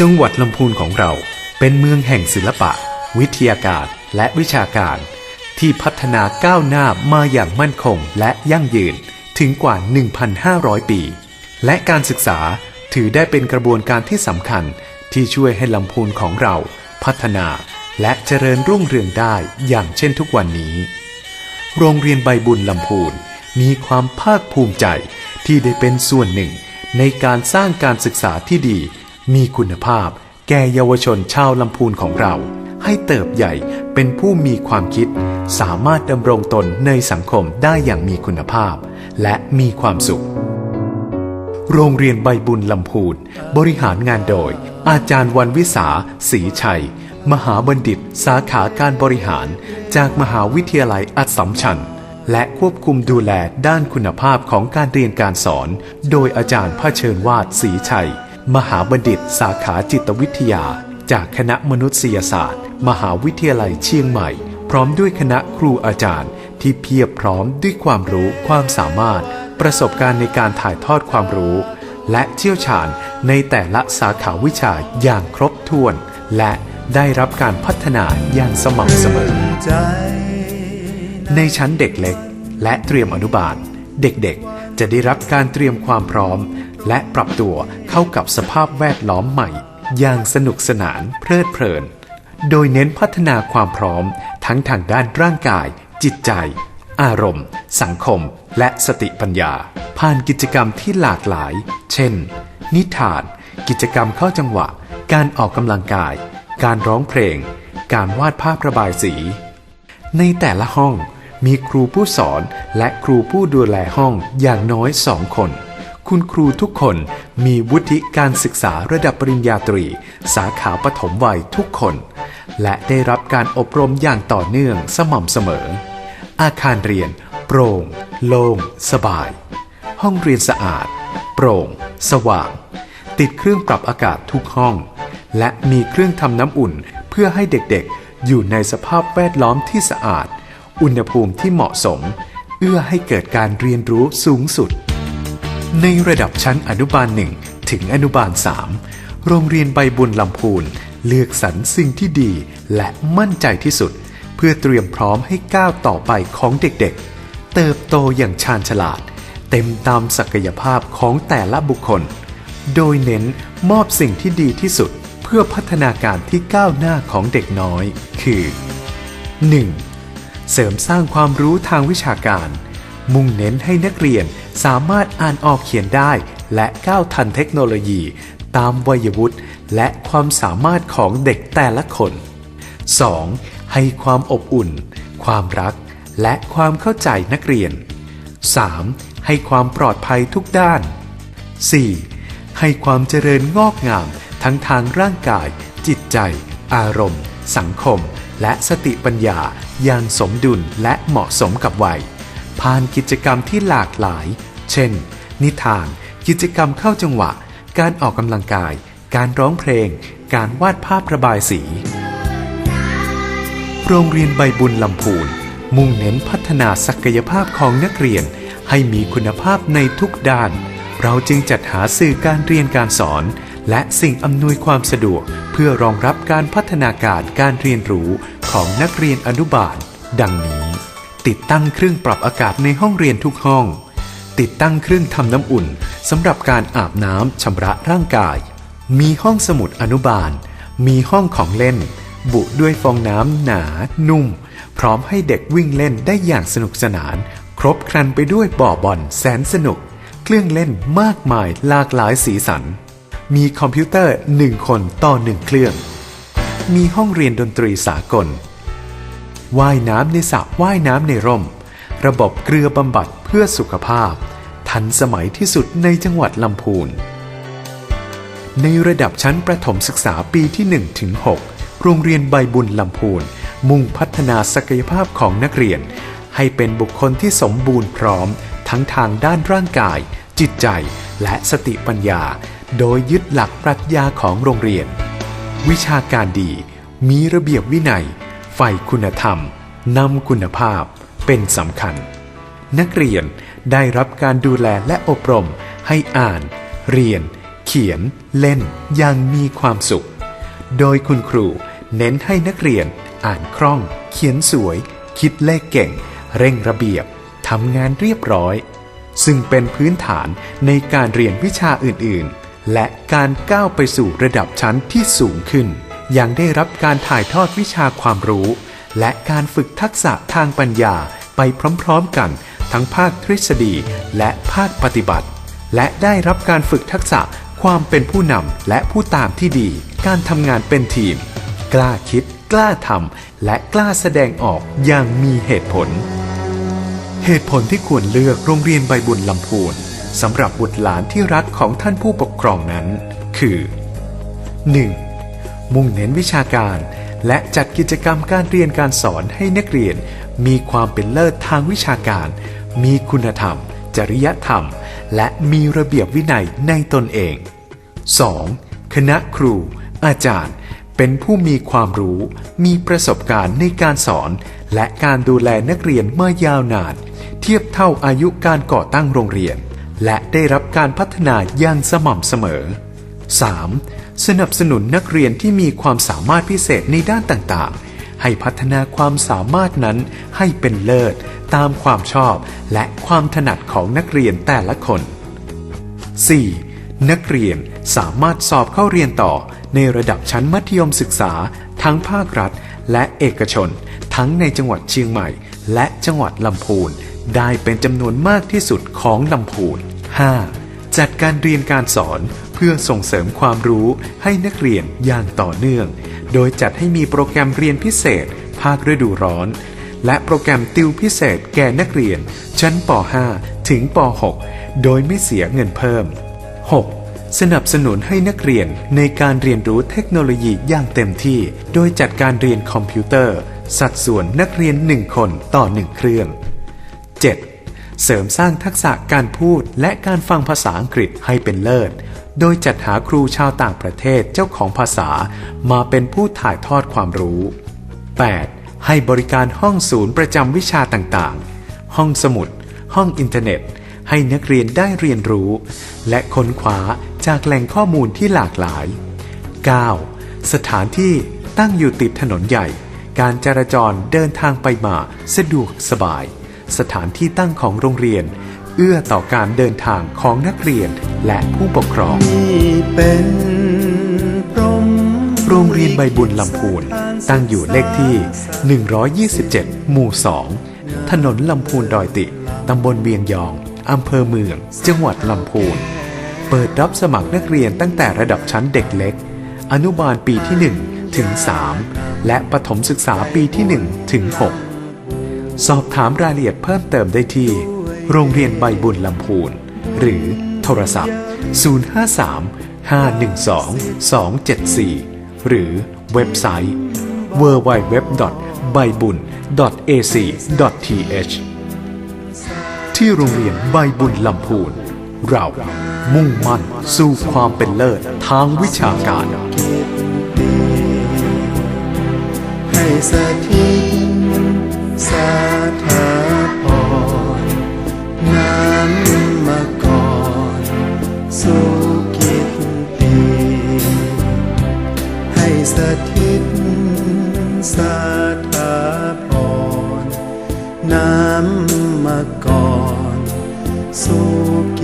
จังหวัดลำพูนของเราเป็นเมืองแห่งศิลปะ วิทยาการและวิชาการ ที่พัฒนาก้าวหน้ามาอย่างมั่นคงและยั่งยืนถึงกว่า 1,500 ปี และการศึกษาถือได้เป็นกระบวนการที่สำคัญที่ช่วยให้ลำพูนของเรา พัฒนาและเจริญรุ่งเรืองได้อย่างเช่นทุกวันนี้ โรงเรียนใบบุญลำพูนมีความภาคภูมิใจที่ได้เป็นส่วนหนึ่งในการสร้างการศึกษาที่ดี มีคุณภาพ แก่เยาวชนชาวลำพูนของเรา ให้เติบใหญ่เป็นผู้มีความคิด สามารถดำรงตนในสังคมได้อย่างมีคุณภาพ และมีความสุข โรงเรียนใบบุญลำพูน บริหารงานโดย อาจารย์วันวิสาศรีชัย มหาบัณฑิต สาขาการบริหาร จากมหาวิทยาลัยอัสสัมชัญและควบคุมดูแลด้านคุณภาพของการเรียนการสอน โดยอาจารย์ภาเชิญวาดศรีชัย มหาบัณฑิตสาขาจิตวิทยา จากคณะมนุษยศาสตร์ มหาวิทยาลัยเชียงใหม่ พร้อมด้วยคณะครูอาจารย์ ที่เพียบพร้อมด้วยความรู้ความสามารถ ประสบการณ์ในการถ่ายทอดความรู้ และเชี่ยวชาญในแต่ละสาขาวิชาอย่างครบถ้วน และได้รับการพัฒนาอย่างสม่ำเสมอ ในชั้นเด็กเล็ก และเตรียมอนุบาล เด็กๆ จะได้รับการเตรียมความพร้อม และปรับตัวเข้ากับสภาพแวดล้อมใหม่ อย่างสนุกสนานเพลิดเพลิน โดยเน้นพัฒนาความพร้อมทั้งทางด้านร่างกาย จิตใจ อารมณ์ สังคม และสติปัญญา ผ่านกิจกรรมที่หลากหลาย เช่น นิทาน กิจกรรมเข้าจังหวะ การออกกำลังกาย การร้องเพลง การวาดภาพระบายสี ในแต่ละห้องมีครูผู้สอนและครูผู้ดูแลห้องอย่างน้อยสองคน คุณครูทุกคนมีวุฒิการศึกษาระดับปริญญาตรี สาขาปฐมวัยทุกคน และได้รับการอบรมอย่างต่อเนื่องสม่ำเสมอ อาคารเรียน โปร่ง โล่ง สบาย ห้องเรียนสะอาด โปร่ง สว่าง ติดเครื่องปรับอากาศทุกห้อง และมีเครื่องทำน้ำอุ่นเพื่อให้เด็กๆ อยู่ในสภาพแวดล้อมที่สะอาด อุณหภูมิที่เหมาะสม เอื้อให้เกิดการเรียนรู้สูงสุด ในระดับชั้นอนุบาลหนึ่งถึงอนุบาลสามโรงเรียนใบบุญลำพูนเลือกสรรสิ่งที่ดีและมั่นใจที่สุด เพื่อเตรียมพร้อมให้ก้าวต่อไปของเด็กๆ เติบโตอย่างชาญฉลาด เต็มตามศักยภาพของแต่ละบุคคล โดยเน้นมอบสิ่งที่ดีที่สุด เพื่อพัฒนาการที่ก้าวหน้าของเด็กน้อย คือ 1. เสริมสร้างความรู้ทางวิชาการ มุ่งเน้นให้นักเรียน สามารถอ่านออกเขียนได้ และก้าวทันเทคโนโลยี ตามวัยวุฒิและความสามารถของเด็กแต่ละคน 2. ให้ความอบอุ่น ความรัก และความเข้าใจนักเรียน 3. ให้ความปลอดภัยทุกด้าน 4. ให้ความเจริญงอกงาม ทั้งทางร่างกาย จิตใจ อารมณ์ สังคม และสติปัญญาอย่างสมดุลและเหมาะสมกับวัย ผ่านกิจกรรมที่หลากหลาย เช่น นิทาน กิจกรรมเข้าจังหวะ การออกกำลังกาย การร้องเพลง การวาดภาพระบายสี โรงเรียนใบบุญลำพูน มุ่งเน้นพัฒนาศักยภาพของนักเรียนให้มีคุณภาพในทุกด้าน เราจึงจัดหาสื่อการเรียนการสอน และสิ่งอำนวยความสะดวก เพื่อรองรับการพัฒนาการการเรียนรู้ของนักเรียนอนุบาล ดังนี้ ติดตั้งเครื่องปรับอากาศในห้องเรียนทุกห้อง ติดตั้งเครื่องทำน้ำอุ่นสำหรับการอาบน้ำชำระร่างกาย มีห้องสมุดอนุบาล มีห้องของเล่น บุด้วยฟองน้ำหนา นุ่ม พร้อมให้เด็กวิ่งเล่นได้อย่างสนุกสนาน ครบครันไปด้วยบ่อบอลแสนสนุก เครื่องเล่นมากมายหลากหลายสีสัน มีคอมพิวเตอร์หนึ่งคนต่อหนึ่งเครื่อง มีห้องเรียนดนตรีสากล ว่ายน้ำในสระว่ายน้ำในร่ม ระบบเกลือบำบัดเพื่อสุขภาพ ทันสมัยที่สุดในจังหวัดลำพูน ในระดับชั้นประถมศึกษาปีที่1ถึง6โรงเรียนใบบุญลำพูน มุ่งพัฒนาศักยภาพของนักเรียน ให้เป็นบุคคลที่สมบูรณ์พร้อม ทั้งทางด้านร่างกาย จิตใจ และสติปัญญา โดยยึดหลักปรัชญาของโรงเรียน วิชาการดี มีระเบียบวินัย ใฝ่คุณธรรมนำคุณภาพเป็นสำคัญ นักเรียนได้รับการดูแลและอบรมให้อ่าน เรียน เขียน เล่นอย่างมีความสุข โดยคุณครูเน้นให้นักเรียนอ่านคล่อง เขียนสวย คิดเลขเก่ง เร่งระเบียบทำงานเรียบร้อย ซึ่งเป็นพื้นฐานในการเรียนวิชาอื่น ๆ และการก้าวไปสู่ระดับชั้นที่สูงขึ้น ยังได้รับการถ่ายทอดวิชาความรู้ และการฝึกทักษะทางปัญญาไปพร้อมๆกัน ทั้งภาคทฤษฎีและภาคปฏิบัติ และได้รับการฝึกทักษะความเป็นผู้นำและผู้ตามที่ดี การทำงานเป็นทีม กล้าคิด กล้าทำและกล้าแสดงออกอย่างมีเหตุผล เหตุผลที่ควรเลือกโรงเรียนใบบุญลำพูนสำหรับบุตรหลานที่รักของท่านผู้ปกครองนั้น คือ 1. มุ่งเน้นวิชาการ และจัดกิจกรรมการเรียนการสอนให้นักเรียน มีความเป็นเลิศทางวิชาการ มีคุณธรรม จริยธรรม และมีระเบียบวินัยในตนเอง 2. คณะครู อาจารย์ เป็นผู้มีความรู้ มีประสบการณ์ในการสอน และการดูแลนักเรียนมายาวนาน เทียบเท่าอายุการก่อตั้งโรงเรียน และได้รับการพัฒนาอย่างสม่ำเสมอ 3. สนับสนุนนักเรียนที่มีความสามารถพิเศษในด้านต่างๆ ให้พัฒนาความสามารถนั้นให้เป็นเลิศ ตามความชอบและความถนัดของนักเรียนแต่ละคน 4. นักเรียนสามารถสอบเข้าเรียนต่อในระดับชั้นมัธยมศึกษา ทั้งภาครัฐ และเอกชน ทั้งในจังหวัดเชียงใหม่ และจังหวัดลำพูน ได้เป็นจำนวนมากที่สุดของลำพูน 5. จัดการเรียนการสอน พื่อส่งเสริมความรู้ให้นักเรียนอย่างต่อเนื่อง โดยจัดให้มีโปรแกรมเรียนพิเศษ ภาคฤดูร้อน และโปรแกรมติวพิเศษแก่นักเรียน ชั้นป .5 ถึงป .6 โดยไม่เสียเงินเพิ่ม 6. สนับสนุนให้นักเรียนในการเรียนรู้เทคโนโลยีอย่างเต็มที่ โดยจัดการเรียนคอมพิวเตอร์ สัดส่วนนักเรียน 1 คนต่อ 1 เครื่อง 7. เสริมสร้างทักษะการพูดและการฟังภาษาอังกฤษให้เป็นเลิศ โดยจัดหาครูชาวต่างประเทศเจ้าของภาษามาเป็นผู้ถ่ายทอดความรู้ 8. ให้บริการห้องศูนย์ประจำวิชาต่างๆ ห้องสมุด ห้องอินเทอร์เน็ต ให้นักเรียนได้เรียนรู้ และค้นคว้าจากแหล่งข้อมูลที่หลากหลาย 9. สถานที่ตั้งอยู่ติดถนนใหญ่ การจราจรเดินทางไปมาสะดวกสบาย สถานที่ตั้งของโรงเรียน เอื้อต่อการเดินทางของนักเรียนและผู้ปกครองนรโรงเรียนใบบุญลำพูนตั้งอยู่เลขที่ 127 หมู่ 2 ถนนลำพูนดอยติ ตำบลเวียงยอง อำเภอเมือง จังหวัดลำพูน เปิดรับสมัครนักเรียนตั้งแต่ระดับชั้นเด็กเล็ก อนุบาลปีที่ 1 ถึง 3 และประถมศึกษาปีที่ 1 ถึง 6 สอบถามรายละเอียดเพิ่มเติมได้ที่ โรงเรียนใบบุญลำพูน หรือโทรศัพท์ 053 512 274 หรือเว็บไซต์ www.baibun.ac.th ที่โรงเรียนใบบุญลำพูน เรามุ่งมั่นสู่ความเป็นเลิศทางวิชาการ ให้สถิต ถาพรน้ำมาก่อนสุข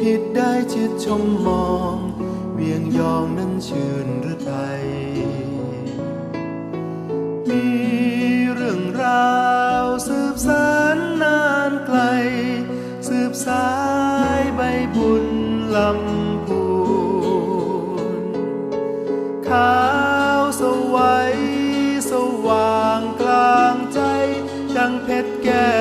ผิดได้ชิดชมมอง เวียงยองนั้นชื่นหรือไทย มีเรื่องราวสืบสานนานไกล สืบสายใบบุญลำพูนขาวสวัยสว่างกลางใจ ดังเพชรแก้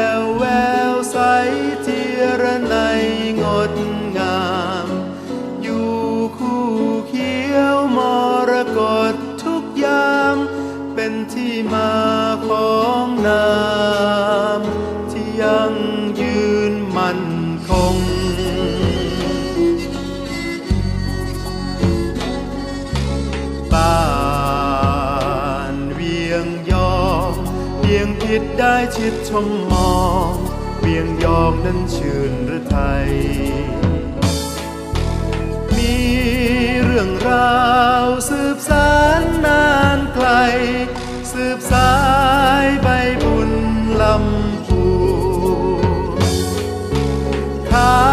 ตได้ชิดชมมองเวียงยองนั้นชื่นหรือไทย มีเรื่องราวสืบสานนานไกล สืบสายใบบุญลำพูข้า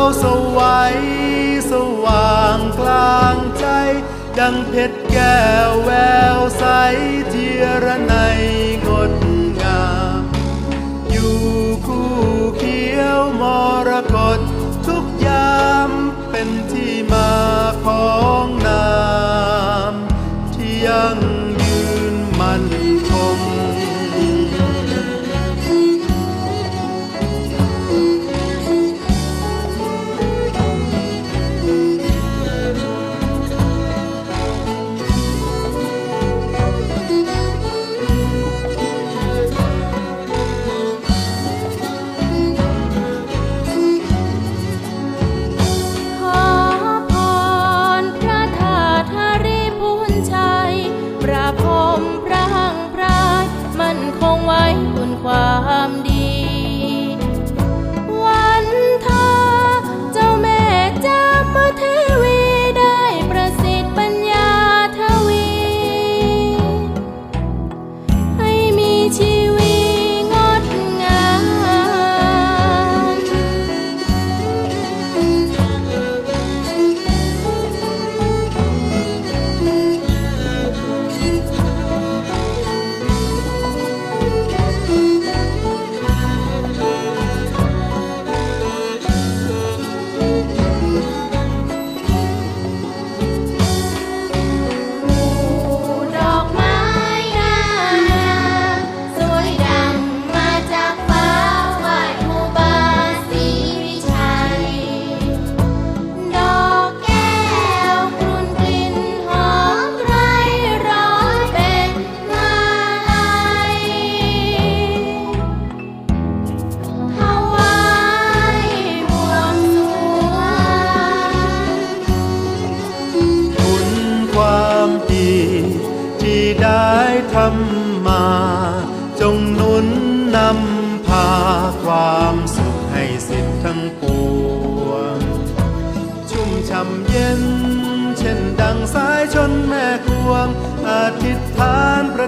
วสวัยสว่างกลางใจ ดังเพชรแก้วแววใสเทียรนัยงด รกตทุกยามเป็นที่มาของ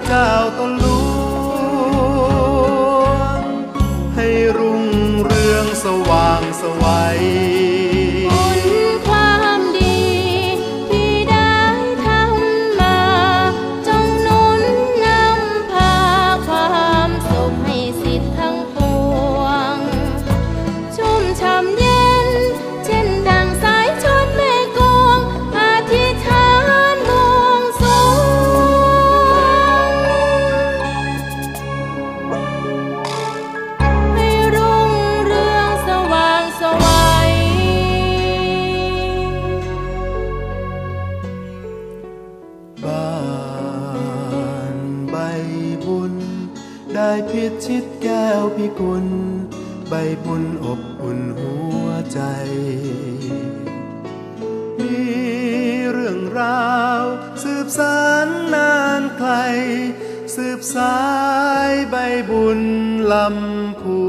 local อุ่ใบบุญอบอุ่นหัวใจ มีเรื่องราว สืบสานนานไกล สืบสายใบบุญลำพู